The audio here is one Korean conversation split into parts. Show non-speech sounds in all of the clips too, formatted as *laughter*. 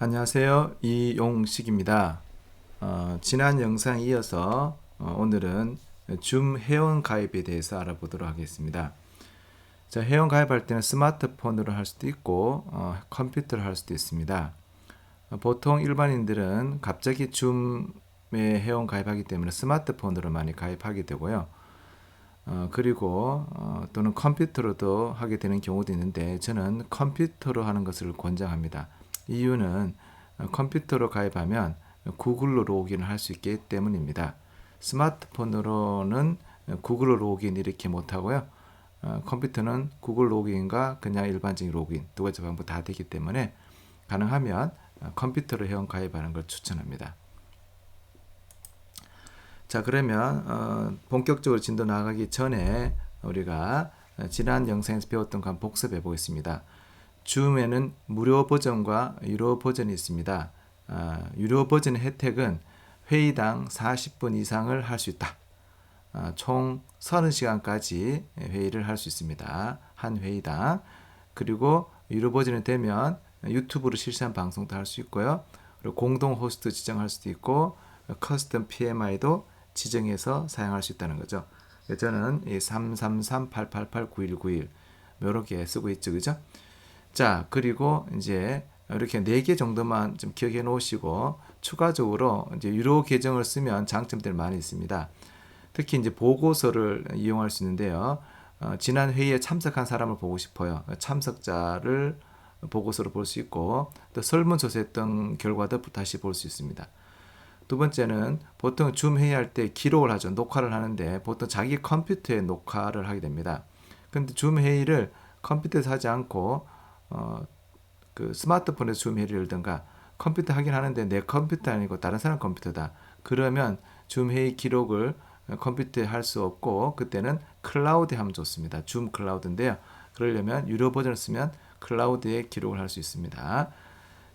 안녕하세요. 이용식입니다. 어, 지난 영상에 이어서 어, 오늘은 줌 회원 가입에 대해서 알아보도록 하겠습니다. 자, 회원 가입할 때는 스마트폰으로 할 수도 있고 어, 컴퓨터로 할 수도 있습니다. 어, 보통 일반인들은 갑자기 줌에 회원 가입하기 때문에 스마트폰으로 많이 가입하게 되고요. 어, 그리고 어, 또는 컴퓨터로도 하게 되는 경우도 있는데 저는 컴퓨터로 하는 것을 권장합니다. 이유는 어, 컴퓨터로 가입하면 구글로 로그인을 할 수 있기 때문입니다. 스마트폰으로는 구글로 로그인 이렇게 못하고요. 어, 컴퓨터는 구글 로그인과 그냥 일반적인 로그인 두 가지 방법 다 되기 때문에 가능하면 어, 컴퓨터로 회원 가입하는 걸 추천합니다. 자 그러면 어, 본격적으로 진도 나가기 전에 우리가 지난 영상에서 배웠던 거 복습해 보겠습니다. 줌에는 무료 버전과 유료 버전이 있습니다. 아, 유료 버전의 혜택은 회의당 40분 이상을 할 수 있다. 아, 총 30시간까지 회의를 할 수 있습니다. 한 회의당. 그리고 유료 버전이 되면 유튜브로 실시간 방송도 할 수 있고요. 그리고 공동 호스트 지정할 수도 있고 커스텀 PMI도 지정해서 사용할 수 있다는 거죠. 저는 이 333-888-9191 이렇게 쓰고 있죠. 그죠? 자, 그리고 이제 이렇게 네 개 정도만 좀 기억해 놓으시고 추가적으로 이제 유료 계정을 쓰면 장점들이 많이 있습니다. 특히 이제 보고서를 이용할 수 있는데요. 어, 지난 회의에 참석한 사람을 보고 싶어요. 참석자를 보고서로 볼 수 있고 또 설문조사 했던 결과도 다시 볼 수 있습니다. 두 번째는 보통 줌 회의할 때 기록을 하죠. 녹화를 하는데 보통 자기 컴퓨터에 녹화를 하게 됩니다. 근데 줌 회의를 컴퓨터에서 하지 않고 어, 그 스마트폰에서 줌 회의를 열든가 컴퓨터 하긴 하는데 내 컴퓨터 아니고 다른 사람 컴퓨터다. 그러면 줌 회의 기록을 컴퓨터에 할 수 없고 그때는 클라우드에 하면 좋습니다. 줌 클라우드인데요. 그러려면 유료 버전을 쓰면 클라우드에 기록을 할 수 있습니다.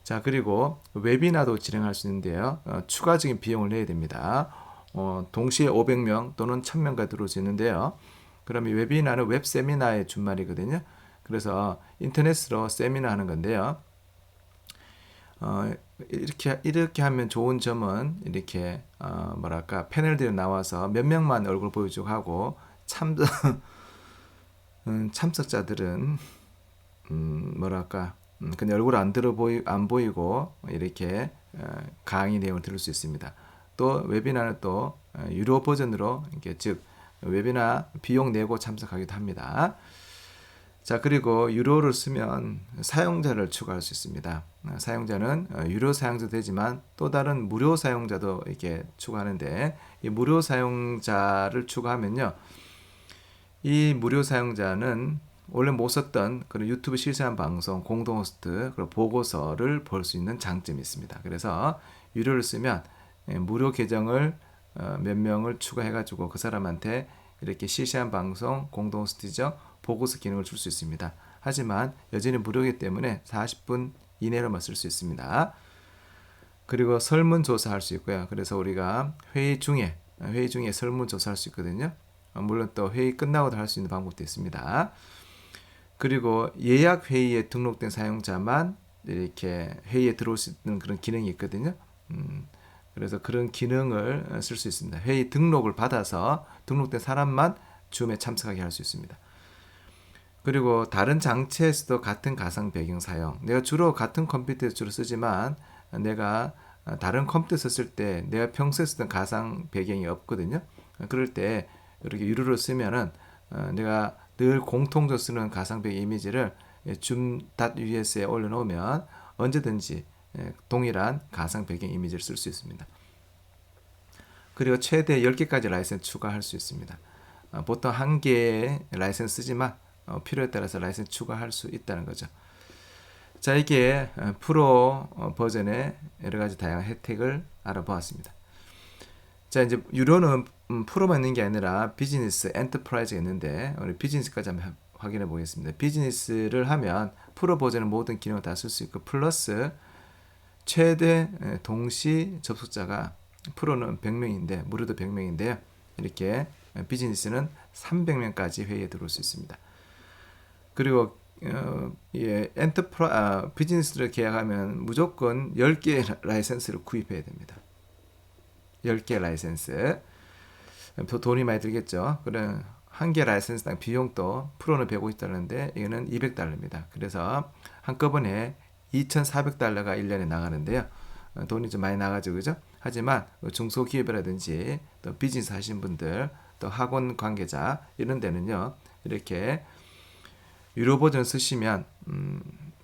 자 그리고 웨비나도 진행할 수 있는데요. 어, 추가적인 비용을 내야 됩니다. 어, 동시에 500명 또는 1000명까지 들어올 수 있는데요. 그러면 웨비나는 웹 세미나의 준말이거든요. 그래서 인터넷으로 세미나 하는 건데요. 어, 이렇게 이렇게 하면 좋은 점은 이렇게 어, 뭐랄까 패널들이 나와서 몇 명만 얼굴 보여주고 하고 참 *laughs* 음, 참석자들은 음, 뭐랄까 음, 그냥 얼굴 안 들어 보이 안 보이고 이렇게 어, 강의 내용을 들을 수 있습니다. 또 웨비나는 또 어, 유료 버전으로 이렇게 즉 웨비나 비용 내고 참석하기도 합니다. 자, 그리고 유료를 쓰면 사용자를 추가할 수 있습니다. 어, 사용자는 어, 유료 사용자 되지만 또 다른 무료 사용자도 이렇게 추가하는데 이 무료 사용자를 추가하면요. 이 무료 사용자는 원래 못 썼던 그런 유튜브 실시간 방송, 공동 호스트, 그리고 보고서를 볼 수 있는 장점이 있습니다. 그래서 유료를 쓰면 예, 무료 계정을 어, 몇 명을 추가해 가지고 그 사람한테 이렇게 실시간 방송, 공동 호스트죠. 보고서 기능을 줄 수 있습니다. 하지만 여전히 무료이기 때문에 40분 이내로만 쓸 수 있습니다. 그리고 설문조사 할 수 있고요. 그래서 우리가 회의 중에 회의 중에 설문조사 할 수 있거든요. 물론 또 회의 끝나고도 할 수 있는 방법도 있습니다. 그리고 예약 회의에 등록된 사용자만 이렇게 회의에 들어올 수 있는 그런 기능이 있거든요. 음, 그래서 그런 기능을 쓸 수 있습니다. 회의 등록을 받아서 등록된 사람만 줌에 참석하게 할 수 있습니다. 그리고 다른 장치에서도 같은 가상 배경 사용. 내가 주로 같은 컴퓨터에서 주로 쓰지만 내가 다른 컴퓨터 썼을 때 내가 평소에 쓰던 가상 배경이 없거든요. 그럴 때 이렇게 유료로 쓰면은 어, 내가 늘 공통적으로 쓰는 가상 배경 이미지를 줌.us에 올려놓으면 언제든지 예, 동일한 가상 배경 이미지를 쓸 수 있습니다. 그리고 최대 10개까지 라이센스 추가할 수 있습니다. 어, 보통 한 개의 라이센스 쓰지만 어, 필요에 따라서 라이센스 추가할 수 있다는 거죠. 자, 이게 어, 프로 어, 버전의 여러 가지 다양한 혜택을 알아보았습니다. 자, 이제 유료는 음, 프로만 있는 게 아니라 비즈니스, 엔터프라이즈가 있는데 우리 비즈니스까지 한번 확인해 보겠습니다. 비즈니스를 하면 프로 버전의 모든 기능을 다 쓸 수 있고 플러스 최대 동시 접속자가 프로는 100명인데 무료도 100명인데요. 이렇게 비즈니스는 300명까지 회의에 들어올 수 있습니다. 그리고 어, 예, 엔터프라 아, 비즈니스를 계약하면 무조건 10개 라이센스를 구입해야 됩니다. 10개 라이센스. 또 돈이 많이 들겠죠. 그래 한 개 라이센스당 비용도 프로는 150달러인데 이거는 200달러입니다. 그래서 한꺼번에 2,400달러가 1년에 나가는데요. 어, 돈이 좀 많이 나가죠. 그죠? 하지만 중소기업이라든지 또 비즈니스 하신 분들 또 학원 관계자 이런 데는요. 이렇게 유료 버전 쓰시면 음,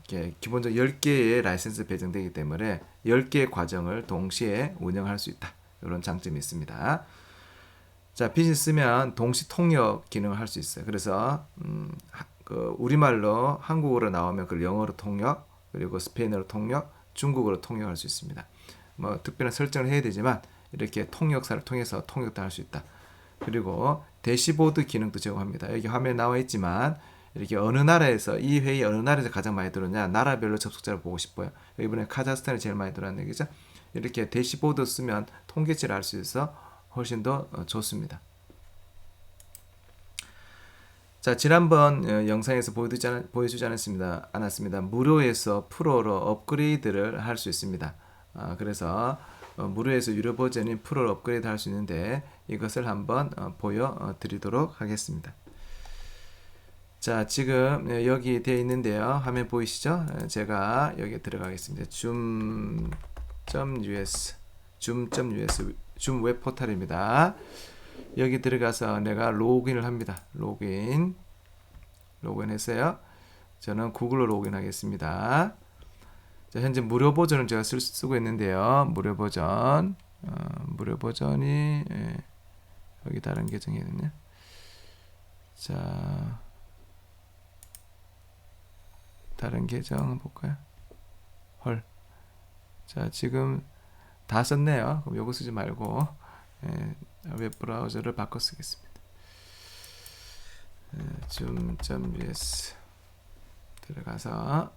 이렇게 기본적으로 10개의 라이센스 배정되기 때문에 10개의 과정을 동시에 운영할 수 있다. 이런 장점이 있습니다. 자, 비즈니스 쓰면 동시 통역 기능을 할 수 있어요. 그래서 음, 하, 그 우리말로 한국어로 나오면 그걸 영어로 통역, 그리고 스페인어로 통역, 중국어로 통역할 수 있습니다. 뭐 특별한 설정을 해야 되지만 이렇게 통역사를 통해서 통역도 할 수 있다. 그리고 대시보드 기능도 제공합니다. 여기 화면에 나와 있지만 이렇게 어느 나라에서 이 회의 어느 나라에서 가장 많이 들었냐 나라별로 접속자를 보고 싶어요. 이번에 카자흐스탄이 제일 많이 들어왔네 그죠? 이렇게 대시보드 쓰면 통계치를 알 수 있어 훨씬 더 어, 좋습니다. 자 지난번 어, 영상에서 보여주지, 않, 보여주지 않았습니다. 무료에서 프로로 업그레이드를 할 수 있습니다. 아, 그래서 어, 무료에서 유료 버전인 프로로 업그레이드 할 수 있는데 이것을 한번 어, 보여드리도록 하겠습니다. 자, 지금 예, 여기 되어 있는데요. 화면 보이시죠? 예, 제가 여기 들어가겠습니다. zoom.us zoom.us 줌웹 포털입니다. 여기 들어가서 내가 로그인을 합니다. 로그인 로그인 했어요. 저는 구글로 로그인 하겠습니다. 자, 현재 무료 버전을 제가 쓸, 쓰고 있는데요. 무료 버전 어, 무료 버전이 예, 여기 다른 계정이거든요. 자 다른 계정 볼까요? 헐. 자, 지금 다 썼네요. 그럼 요거 쓰지 말고 예, 웹 브라우저를 바꿔 쓰겠습니다. 예, zoom.us 들어가서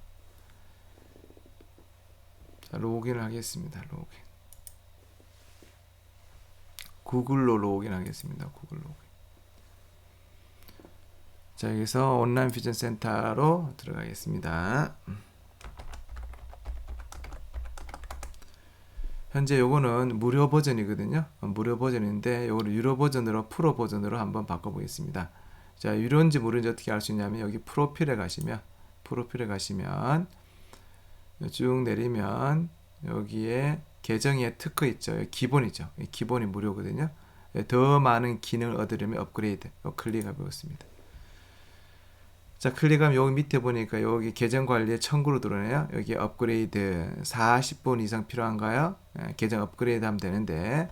자, 로그인을 하겠습니다. 로그인. 구글로 로그인 하겠습니다. 구글 로그인. 자, 여기서 온라인 비전 센터로 들어가겠습니다. 현재 요거는 무료 버전이거든요. 무료 버전인데 요거를 유료 버전으로 프로 버전으로 한번 바꿔보겠습니다. 자, 유료인지 무료인지 어떻게 알 수 있냐면 여기 프로필에 가시면 프로필에 가시면 쭉 내리면 여기에 계정에 특허 있죠. 기본이죠. 기본이 무료거든요. 더 많은 기능을 얻으려면 업그레이드 클릭해 보겠습니다. 자 클릭하면 여기 밑에 보니까 여기 계정 관리에 청구로 들어오네요. 여기 업그레이드 40분 이상 필요한가요? 예, 계정 업그레이드 하면 되는데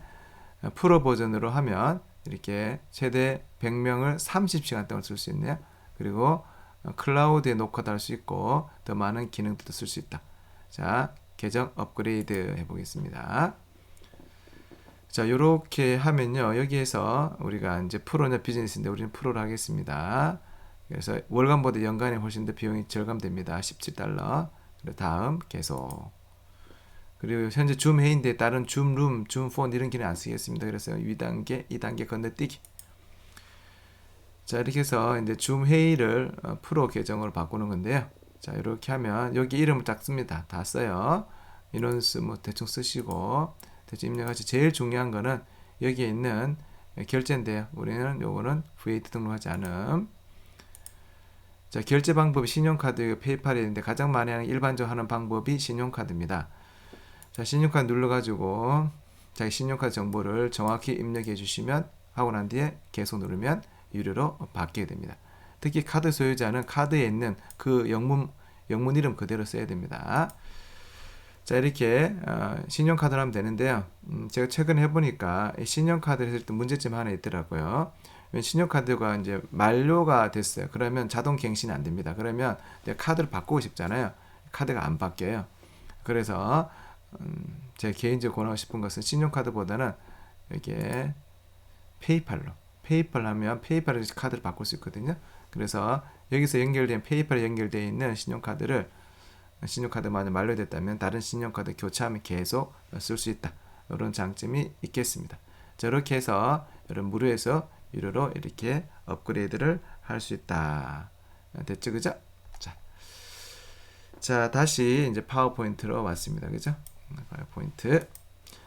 프로 버전으로 하면 이렇게 최대 100명을 30시간 동안 쓸 수 있네요. 그리고 클라우드에 녹화도 할 수 있고 더 많은 기능들도 쓸 수 있다. 자 계정 업그레이드 해보겠습니다. 자, 이렇게 하면요. 여기에서 우리가 이제 프로냐 비즈니스인데 우리는 프로를 하겠습니다. 그래서 월간보다 연간에 훨씬 더 비용이 절감됩니다. 17달러. 그리고 다음 계속. 그리고 현재 줌 회의인데 다른 줌 룸, 줌폰 이런 기능 안 쓰겠습니다. 그래서 2단계, 2단계 건너뛰기. 자, 이렇게 해서 이제 줌 회의를 어, 프로 계정으로 바꾸는 건데요. 자, 이렇게 하면 여기 이름을 딱 씁니다. 다 써요. 인원수 뭐 대충 쓰시고 대충 입력하시 제일 중요한 거는 여기에 있는 결제인데요. 우리는 요거는 VAT 등록하지 않음. 자, 결제 방법이 신용카드, 페이팔이 있는데 가장 많이 하는 일반적으로 하는 방법이 신용카드입니다. 자, 신용카드 눌러가지고 자기 신용카드 정보를 정확히 입력해 주시면 하고 난 뒤에 계속 누르면 유료로 받게 됩니다. 특히 카드 소유자는 카드에 있는 그 영문 영문 이름 그대로 써야 됩니다. 자 이렇게 어, 신용카드를 하면 되는데요. 음, 제가 최근에 해보니까 신용카드를 했을 때 문제점 하나 있더라고요. 신용카드가 이제 만료가 됐어요. 그러면 자동 갱신이 안 됩니다. 그러면 카드를 바꾸고 싶잖아요. 카드가 안 바뀌어요. 그래서 음, 제가 개인적으로 권하고 싶은 것은 신용카드보다는 이게 페이팔로 페이팔 하면 페이팔로 카드를 바꿀 수 있거든요. 그래서 여기서 연결된 페이팔에 연결되어 있는 신용카드를 신용카드만 만료됐다면 다른 신용카드 교체하면 계속 쓸 수 있다. 이런 장점이 있겠습니다. 저렇게 해서 여러분 무료에서 유료로 이렇게 업그레이드를 할 수 있다. 됐죠, 그죠? 자, 자, 다시 이제 파워포인트로 왔습니다. 그죠? 파워포인트.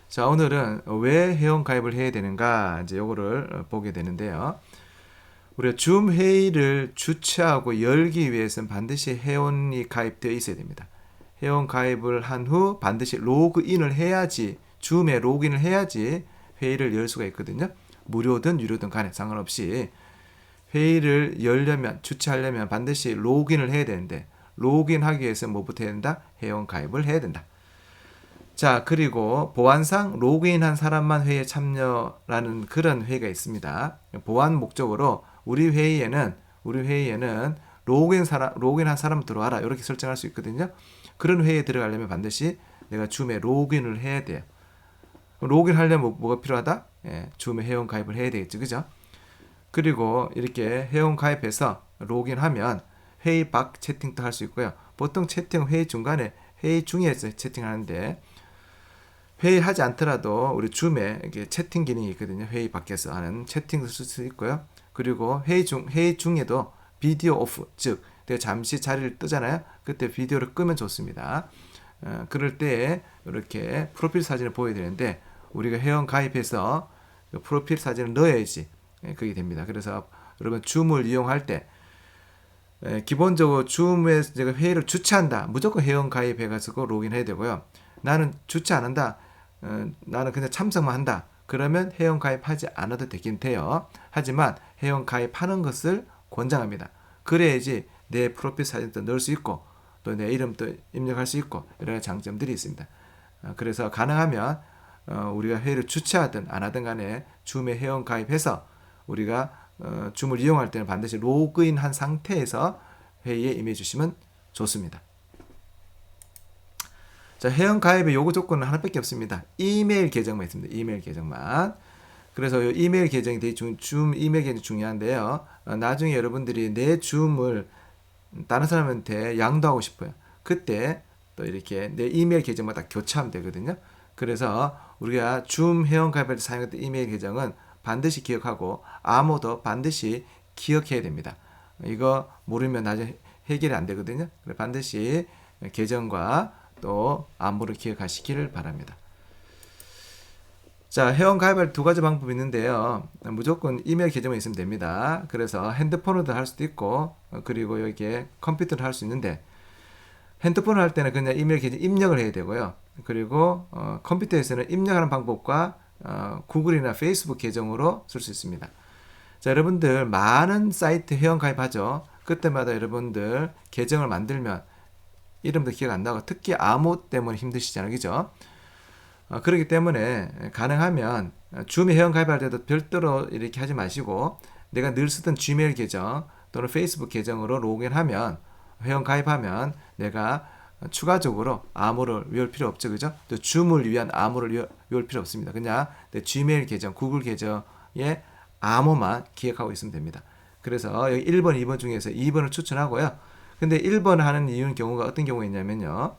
자, 오늘은 왜 회원 가입을 해야 되는가 이제 요거를 보게 되는데요. 우리가 줌 회의를 주최하고 열기 위해서는 반드시 회원이 가입되어 있어야 됩니다. 회원 가입을 한 후 반드시 로그인을 해야지 줌에 로그인을 해야지 회의를 열 수가 있거든요. 무료든 유료든 간에 상관없이 회의를 열려면 주최하려면 반드시 로그인을 해야 되는데 로그인하기 위해서 뭐부터 해야 된다? 회원 가입을 해야 된다. 자, 그리고 보안상 로그인한 사람만 회의에 참여라는 그런 회의가 있습니다. 보안 목적으로 우리 회의에는 우리 회의에는 로그인 사람 로그인한 사람 들어와라 이렇게 설정할 수 있거든요. 그런 회의에 들어가려면 반드시 내가 줌에 로그인을 해야 돼요. 로그인 하려면 뭐, 가 필요하다? 예, 줌에 회원 가입을 해야 되겠죠, 그죠? 그리고 이렇게 회원 가입해서 로그인하면 회의 밖 채팅도 할 수 있고요. 보통 채팅 회의 중간에 회의 중에서 채팅하는데 회의하지 않더라도 우리 줌에 이렇게 채팅 기능이 있거든요. 회의 밖에서 하는 채팅도 쓸 수 있고요. 그리고 회의 중 회의 중에도 비디오 오프 즉 내가 잠시 자리를 뜨잖아요. 그때 비디오를 끄면 좋습니다. 어, 그럴 때 이렇게 프로필 사진을 보여야 되는데 우리가 회원 가입해서 그 프로필 사진을 넣어야지 예, 그게 됩니다. 그래서 여러분 줌을 이용할 때 예, 기본적으로 줌에 제가 회의를 주최한다. 무조건 회원 가입해가지고 로그인해야 되고요. 나는 주최 안 한다. 어, 나는 그냥 참석만 한다. 그러면 회원 가입하지 않아도 되긴 돼요. 하지만 회원 가입하는 것을 권장합니다. 그래야지 내 프로필 사진도 넣을 수 있고 또 내 이름도 입력할 수 있고 여러 장점들이 있습니다. 어, 그래서 가능하면 어, 우리가 회의를 주최하든 안 하든 간에 줌에 회원 가입해서 우리가 줌을 이용할 때는 반드시 로그인 한 상태에서 회의에 임해 주시면 좋습니다. 자, 회원 가입의 요구 조건은 하나밖에 없습니다. 이메일 계정만 있습니다. 이메일 계정만. 그래서 이메일 계정이 되게 중, 줌 이메일 계정이 중요한데요. 어, 나중에 여러분들이 내 줌을 다른 사람한테 양도하고 싶어요. 그때 또 이렇게 내 이메일 계정마다 교체하면 되거든요. 그래서 우리가 줌 회원 가입할 때 사용했던 이메일 계정은 반드시 기억하고 암호도 반드시 기억해야 됩니다. 이거 모르면 나중에 해결이 안 되거든요. 반드시 계정과 또 안무를 기억하시기를 바랍니다. 자, 회원 가입할 두 가지 방법이 있는데요. 무조건 이메일 계정만 있으면 됩니다. 그래서 핸드폰으로도 할 수도 있고, 그리고 여기에 컴퓨터로 할 수 있는데, 핸드폰을 할 때는 그냥 이메일 계정 입력을 해야 되고요. 그리고 어, 컴퓨터에서는 입력하는 방법과 어, 구글이나 페이스북 계정으로 쓸 수 있습니다. 자, 여러분들 많은 사이트 회원 가입하죠. 그때마다 여러분들 계정을 만들면 이름도 기억 안 나고 특히 암호 때문에 힘드시잖아요. 그죠? 어, 그렇기 때문에 가능하면 줌에 회원 가입할 때도 별도로 이렇게 하지 마시고 내가 늘 쓰던 지메일 계정 또는 페이스북 계정으로 로그인하면 회원 가입하면 내가 추가적으로 암호를 외울 필요 없죠. 그죠? 또 줌을 위한 암호를 외울 필요 없습니다. 그냥 내 지메일 계정, 구글 계정에 암호만 기억하고 있으면 됩니다. 그래서 여기 1번, 2번 중에서 2번을 추천하고요. 근데 1번 하는 이유는 경우가 어떤 경우가 있냐면요.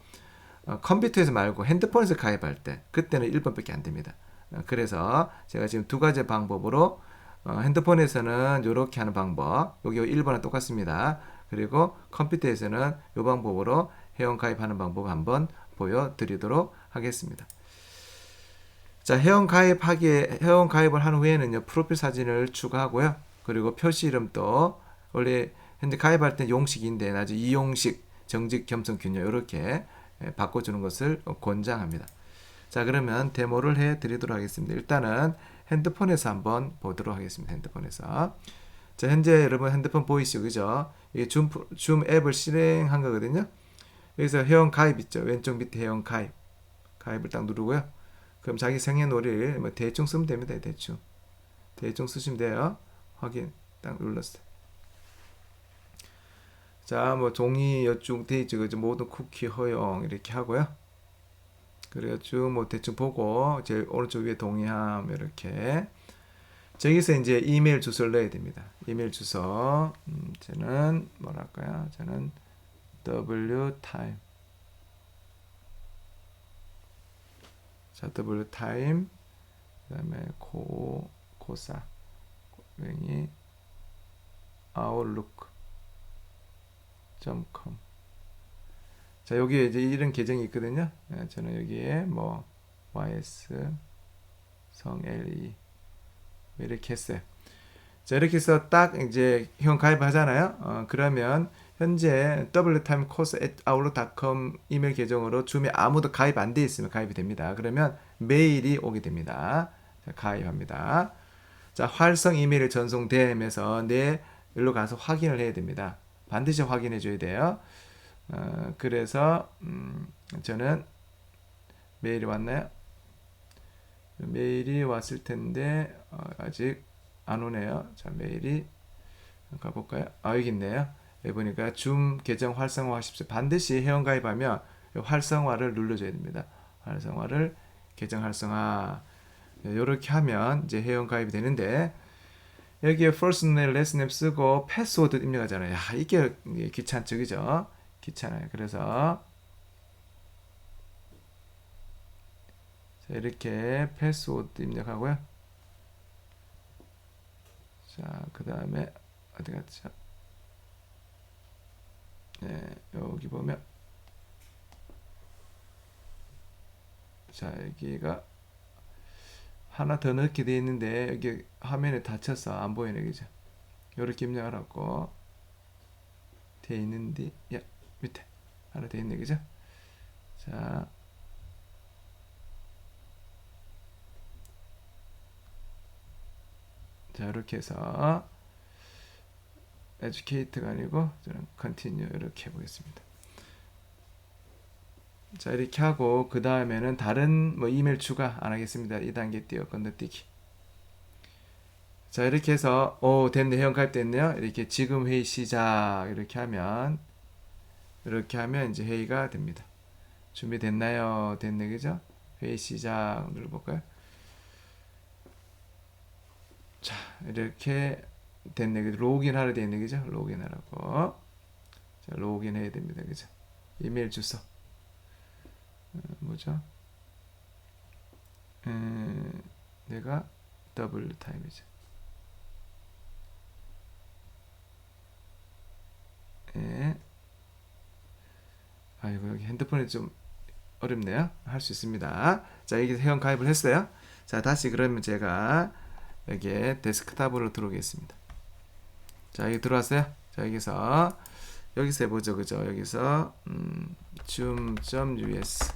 어, 컴퓨터에서 말고 핸드폰에서 가입할 때 그때는 1번밖에 안 됩니다. 어, 그래서 제가 지금 두 가지 방법으로 어, 핸드폰에서는 이렇게 하는 방법 여기 1번은 똑같습니다. 그리고 컴퓨터에서는 이 방법으로 회원 가입하는 방법 한번 보여드리도록 하겠습니다. 자, 회원 가입하기에 회원 가입을 한 후에는요 프로필 사진을 추가하고요. 그리고 표시 이름도 원래 현재 가입할 때 용식인데 나중에 이용식, 정직, 겸손, 균열 이렇게 예, 바꿔주는 것을 권장합니다. 자 그러면 데모를 해드리도록 하겠습니다. 일단은 핸드폰에서 한번 보도록 하겠습니다. 핸드폰에서 자 현재 여러분 핸드폰 보이시죠? 그죠? 이게 줌, 줌 앱을 실행한 거거든요. 여기서 회원 가입 있죠? 왼쪽 밑에 회원 가입 가입을 딱 누르고요. 그럼 자기 생년월일 뭐 대충 쓰면 됩니다. 대충 대충 쓰시면 돼요. 확인 딱 눌렀어요. 자, 뭐 종이 여쭉 돼 있죠. 그죠? 모든 쿠키 허용 이렇게 하고요. 그래가 쭉뭐 대충 보고 제 오른쪽 위에 동의함 이렇게 저기서 이제 이메일 주소를 넣어야 됩니다. 이메일 주소 음, 저는 뭐랄까요? 저는 w time 자 w time 그다음에 고 고사 고랭이 아웃룩 com 자, 여기에 이제 이런 계정이 있거든요. 예, 저는 여기에 뭐 YS 성 LE 이렇게 했어요. 자, 이렇게 해서 딱 이제 회원 가입하잖아요. 어, 그러면 현재 wtimecourse@outlook.com 이메일 계정으로 줌에 아무도 가입 안 돼 있으면 가입이 됩니다. 그러면 메일이 오게 됩니다. 자, 가입합니다. 자, 활성 이메일 전송되면서 내 일로 가서 확인을 해야 됩니다. 반드시 확인해 줘야 돼요. 어, 그래서 음, 저는 메일이 왔나요? 메일이 왔을 텐데 어, 아직 안 오네요. 자, 메일이 가볼까요? 아, 여기 있네요. 보니까 줌 계정 활성화 하십시오. 반드시 회원 가입하면 이 활성화를 눌러줘야 됩니다. 활성화를 계정 활성화 이렇게 하면 이제 회원 가입이 되는데 여기에 first name, last name 쓰고 패스워드 입력하잖아요. 야, 이게 귀찮죠, 그죠? 귀찮아요. 그래서 자, 이렇게 패스워드 입력하고요. 자, 그 다음에 어디 갔죠? 네, 여기 보면 자, 여기가 하나 더 넣게 돼 있는데 여기 화면에 닫혀서 안 보이네 그죠? 요렇게 입력하라고 돼 있는데 야 밑에 하나 돼 있네 그죠? 자 자, 이렇게 해서 educate가 아니고 저는 continue 이렇게 해보겠습니다. 자, 이렇게 하고 그 다음에는 다른 뭐 이메일 추가 안 하겠습니다. 2단계 띄어 건너뛰기. 자, 이렇게 해서 오, 됐네. 회원 가입됐네요. 이렇게 지금 회의 시작 이렇게 하면 이렇게 하면 이제 회의가 됩니다. 준비됐나요? 됐네. 그죠? 회의 시작 눌러볼까요? 자, 이렇게 됐네. 그죠? 로그인 하려 되어 있네. 그죠? 로그인 하라고. 자, 로그인 해야 됩니다. 그죠? 이메일 주소. 어, 뭐죠? 음, 내가 더블 타임이죠. 예. 아이고 여기 핸드폰이 좀 어렵네요. 할 수 있습니다. 자 여기 회원 가입을 했어요. 자 다시 그러면 제가 여기에 데스크탑으로 들어오겠습니다. 자 여기 들어왔어요. 자 여기서 여기서 해보죠, 그죠? 여기서 음, zoom.us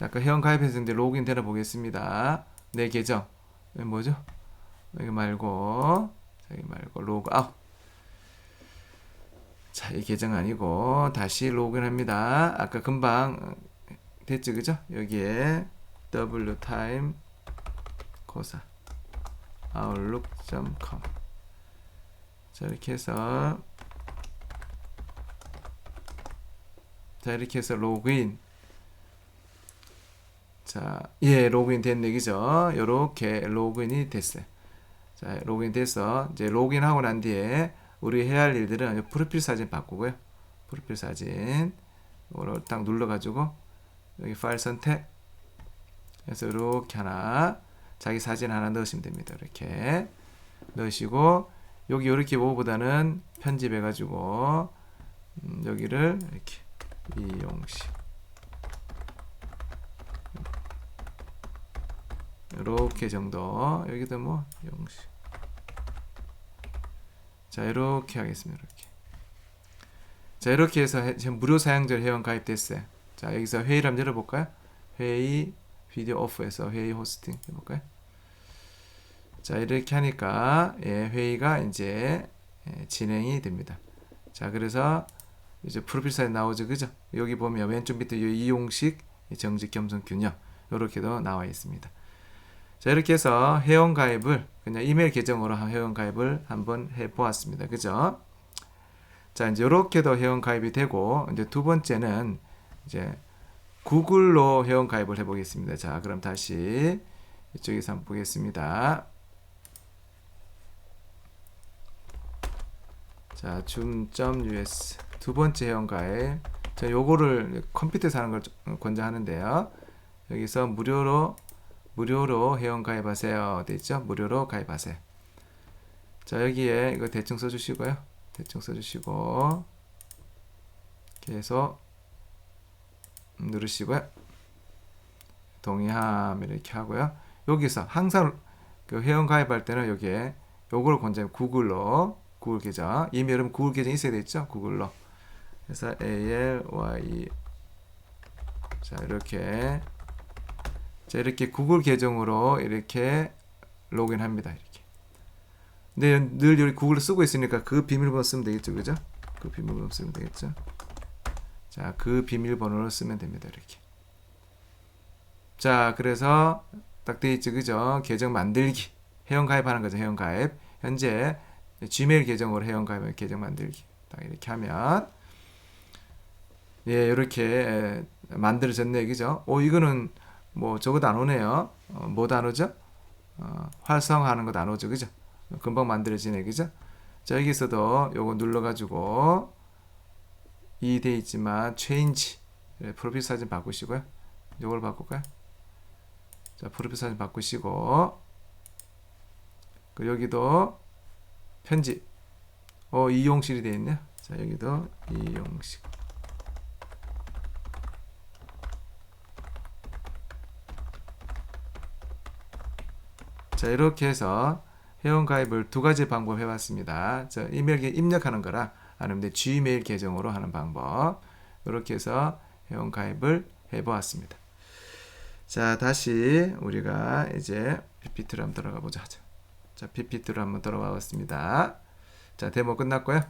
아까 회원 가입했는데 로그인 되나 보겠습니다. 내 계정 여기 뭐죠? 여기 말고 여기 말고 로그 아웃 자, 이 계정 아니고 다시 로그인합니다. 아까 금방 됐죠, 그죠? 여기에 w time 고사 outlook.com 자 이렇게 해서 자 이렇게 해서 로그인 자, 예, 로그인 된 얘기죠. 요렇게 로그인이 됐어요. 자, 로그인 돼서 이제 로그인 하고 난 뒤에 우리 해야 할 일들은 프로필 사진 바꾸고요. 프로필 사진 이걸 딱 눌러 가지고 여기 파일 선택 해서 이렇게 하나 자기 사진 하나 넣으시면 됩니다. 이렇게 넣으시고 여기 이렇게 뭐보다는 편집해가지고 음, 여기를 이렇게 이용식. 이렇게 정도. 여기도 뭐 용식. 자 이렇게 하겠습니다 이렇게. 자 이렇게 해서 지금 무료 사용자 회원 가입됐어요. 자 여기서 회의를 한번 열어볼까요? 회의 비디오 오프에서 회의 호스팅 해볼까요 자 이렇게 하니까 예, 회의가 이제 예, 진행이 됩니다 자 그래서 이제 프로필 사진 나오죠 그죠 여기 보면 왼쪽 밑에 이용식 정직 겸손 균형 이렇게도 나와 있습니다 자 이렇게 해서 회원 가입을 그냥 이메일 계정으로 회원 가입을 한번 해 보았습니다. 그죠? 자 이제 이렇게도 회원 가입이 되고 이제 두 번째는 이제 구글로 회원 가입을 해 보겠습니다. 자 그럼 다시 이쪽에서 한번 보겠습니다. 자, 줌.us 두 번째 회원 가입. 자, 요거를 컴퓨터에서 하는 걸 권장하는데요. 여기서 무료로 무료로 회원 가입하세요. 되죠? 무료로 가입하세요. 자, 여기에 이거 대충 써 주시고요. 대충 써 주시고, 계속, 누르시고요. 동의함 이렇게 하고요. 여기서 항상 그 회원 가입할 때는 여기에 요걸 권장 구글로 구글 계정 이메일은 구글 계정 있어야 되겠죠? 구글로. 그래서 ALY 자 이렇게. 자 이렇게 구글 계정으로 이렇게 로그인합니다 이렇게. 근데 늘 여기 구글을 쓰고 있으니까 그 비밀번호 쓰면 되겠죠 그죠? 그 비밀번호 쓰면 되겠죠? 자 그 비밀번호를 쓰면 됩니다 이렇게. 자 그래서 딱돼 있죠 그죠? 계정 만들기. 회원 가입하는 거죠 회원 가입. 현재 지메일 계정으로 회원 가입 계정 만들기 딱 이렇게 하면. 예 이렇게 만들어졌네. 그죠? 오 이거는 뭐 저것도 안 오네요. 어, 뭐도 안 오죠? 어, 활성화하는 것도 안 오죠. 그죠? 금방 만들어지네. 그죠? 자 여기서도 요거 눌러 가지고 이 돼 있지만 체인지 예, 프로필 사진 바꾸시고요. 요걸 바꿀까요? 자 프로필 사진 바꾸시고. 그 여기도 편집 어 이용실이 되어 있네요 자 여기도 이용실. 자 이렇게 해서 회원 가입을 두 가지 방법 해봤습니다. 자 이메일 입력하는 거라 아니면 Gmail 계정으로 하는 방법. 이렇게 해서 회원 가입을 해보았습니다. 자 다시 우리가 이제 PPT로 한번 들어가 보자 자 PPT로 한번 들어가 봤습니다. 자 데모 끝났고요.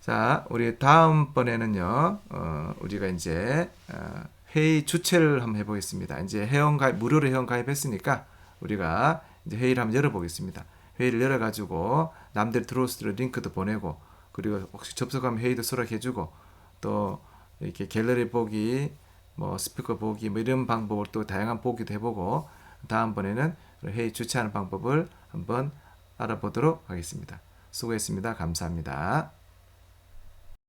자 우리 다음번에는요 어, 우리가 이제 어, 회의 주최를 한번 해보겠습니다. 이제 회원 가입 무료로 회원 가입했으니까 우리가 이제 회의를 한번 열어보겠습니다. 회의를 열어가지고 남들 들어올 수 있도록 링크도 보내고 그리고 혹시 접속하면 회의도 수락해주고 또 이렇게 갤러리 보기 뭐 스피커 보기 뭐 이런 방법을 또 다양한 보기도 해보고 다음번에는 회의 주최하는 방법을 한번 알아보도록 하겠습니다. 수고했습니다. 감사합니다.